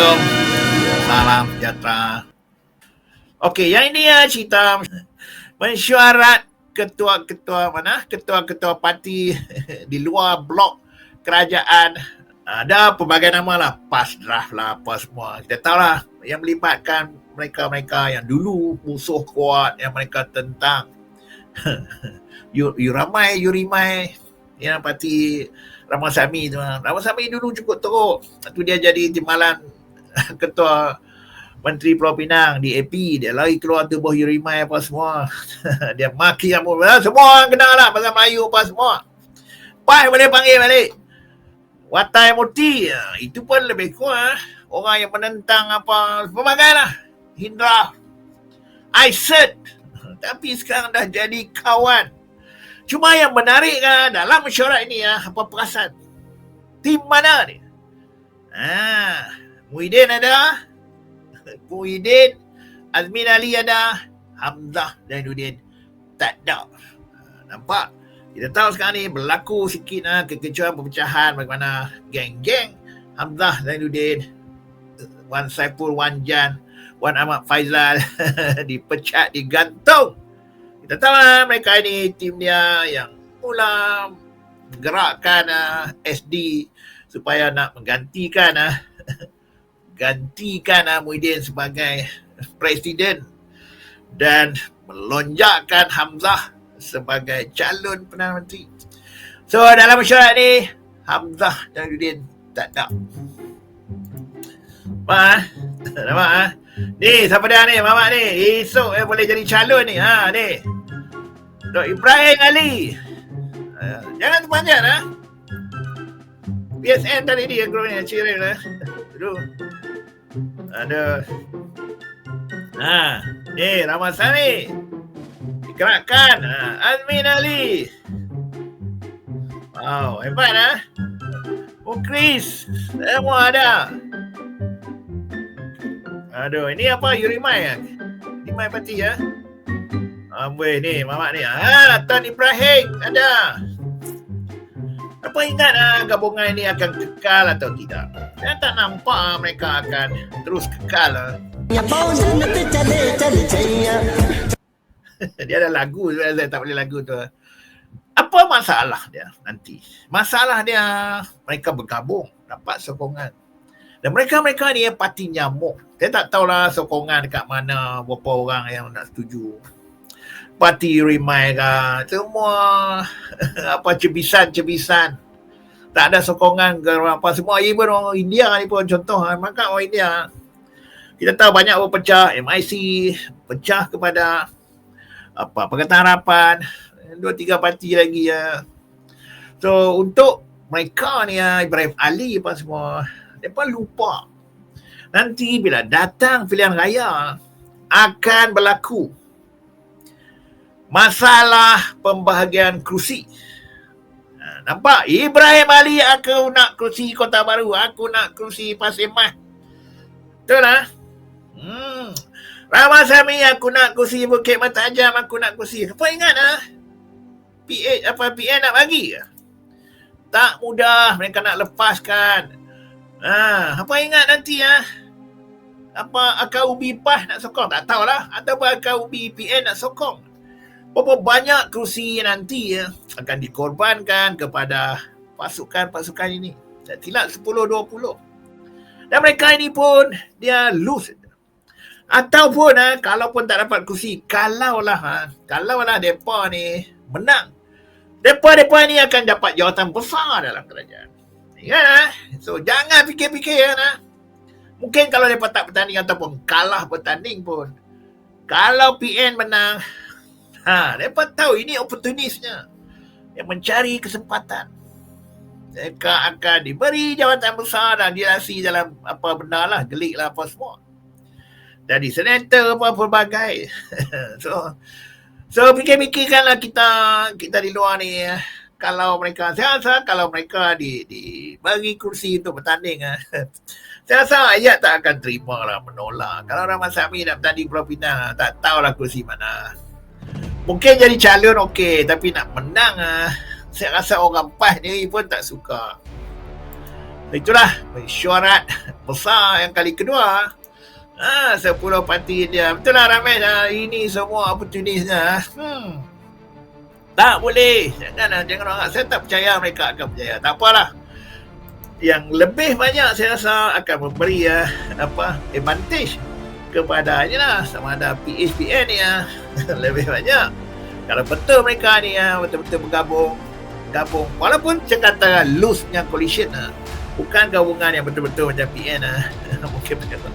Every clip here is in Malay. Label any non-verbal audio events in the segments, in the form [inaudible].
Assalamualaikum. Salam sejahtera. Okey, yang ini ya cerita mesyuarat ketua-ketua mana? Ketua-ketua parti di luar blok kerajaan. Ada pelbagai nama lah. PAS draft lah, apa semua. Kita tahu lah yang melibatkan mereka-mereka yang dulu musuh kuat yang mereka tentang. [laughs] you, you ramai, you rimai. Yang parti Ramasami tu. Ramasami dulu cukup teruk. Waktu dia jadi timbalan [laughs] ketua Menteri Pulau Pinang di AP dia lari keluar tubuh Yurimai apa semua. [laughs] Dia maki yang semua orang kenal lah pasal Melayu apa semua. Pai boleh panggil balik. Watai Muti itu pun lebih kurang orang yang menentang apa pelbagai lah. Hindra. Said. [laughs] Tapi sekarang dah jadi kawan. Cuma yang menarik kan dalam mesyuarat ini ya apa perasan? Tim mana ni ah Muhyiddin ada [laughs] Muhyiddin, Azmin Ali ada, Hamzah Zainuddin tak ada. Nampak? Kita tahu sekarang ni berlaku sikit lah kekecohan perpecahan bagaimana geng-geng Hamzah Zainuddin, Wan Saiful, Wan Jan, Wan Ahmad Faizal [laughs] dipecat, digantung. Kita tahu lah mereka ini tim dia yang mula gerakkan uh, SD supaya nak menggantikan uh, [laughs] gantikan uh, Muhyiddin sebagai presiden dan melonjakkan Hamzah sebagai calon Perdana Menteri. So dalam mesyuarat ni Hamzah dan Muhyiddin tak ada. Ma, nampak [laughs] ha? Ni siapa dia ni? Mamak ni. Esok eh boleh jadi calon ni. Ha ni. Dok Ibrahim Ali. Uh, jangan terpanjat ha. PSN tadi dia group ni cirin lah. Duduk. Ada. Ha, ni Ramasani. Digerakkan. Ha, Azmin Ali. Wow, hebat ha. Oh, Chris. Semua ada. Aduh, ini apa? Yurimai ya? Yurimai Pati ya? Amboi ni, mamak ni. Ha, Tan Ibrahim ada. Apa ingat ah, gabungan ini akan kekal atau tidak? Saya tak nampak ah, mereka akan terus kekal. Ah. [laughs] dia ada lagu, saya tak boleh lagu tu. Apa masalah dia nanti? Masalah dia mereka bergabung, dapat sokongan. Dan mereka-mereka ni parti nyamuk. Saya tak tahulah sokongan dekat mana, berapa orang yang nak setuju parti Rimai ke semua [laughs] apa cebisan-cebisan. Tak ada sokongan ke apa semua even orang India ni pun contoh ha, maka orang India. Kita tahu banyak orang pecah MIC pecah kepada apa Pakatan Harapan dua tiga parti lagi ya. So untuk mereka ni ya Ibrahim Ali apa semua mereka lupa. Nanti bila datang pilihan raya akan berlaku masalah pembahagian kerusi. Ha, nampak? Ibrahim Ali aku nak kerusi Kota Baru. Aku nak kerusi Pasir Mas. Betul lah. Hmm. Ramasami aku nak kerusi Bukit Mata Ajam. Aku nak kerusi. Apa ingat lah? PA, apa PA nak bagi? Tak mudah mereka nak lepaskan. Ha, apa ingat nanti ya? Apa akal ubi nak sokong? Tak tahulah. Ataupun akal ubi PN nak sokong? Berapa banyak kerusi nanti ya akan dikorbankan kepada pasukan-pasukan ini. Tak silap 10-20. Dan mereka ini pun dia lose. Ataupun ha, kalau pun tak dapat kerusi, kalaulah ha, kalaulah depa ni menang, depa-depa ni akan dapat jawatan besar dalam kerajaan. Ya, so jangan fikir-fikir ya, ha? Mungkin kalau depa tak bertanding ataupun kalah bertanding pun, kalau PN menang, Ha, mereka tahu ini opportunisnya yang mencari kesempatan. Mereka akan diberi jawatan besar dan dirasi dalam apa benda lah, gelik lah apa semua. Jadi senator apa pelbagai. [laughs] so, so fikir-fikirkanlah kita kita di luar ni kalau mereka saya rasa kalau mereka di dibagi kursi untuk bertanding [laughs] saya rasa ayat tak akan terima lah menolak kalau Rahmat Sami nak bertanding Pulau Pinang tak tahulah kursi mana Mungkin jadi calon okey tapi nak menang ah saya rasa orang PAS ni pun tak suka. Itulah mesyuarat besar yang kali kedua. Ha, 10 parti dia. Betul lah Ramesh. Ha, ini semua oportunisnya. Hmm. Tak boleh. Jangan, jangan orang. Saya tak percaya mereka akan percaya. Tak apalah. Yang lebih banyak saya rasa akan memberi ya, apa advantage kepada ni lah sama ada PHPN ni ya. [laughs] lebih banyak. Kalau betul mereka ni ya, betul-betul bergabung gabung walaupun saya kata loose-nya coalition lah. bukan gabungan yang betul-betul macam PN lah. [laughs] mungkin begitu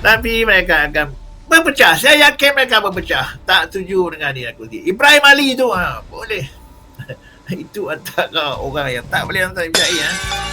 tapi mereka akan berpecah saya yakin mereka berpecah tak setuju dengan dia aku Ibrahim Ali tu ha, boleh [laughs] itu antara orang yang tak boleh nonton PCI ha.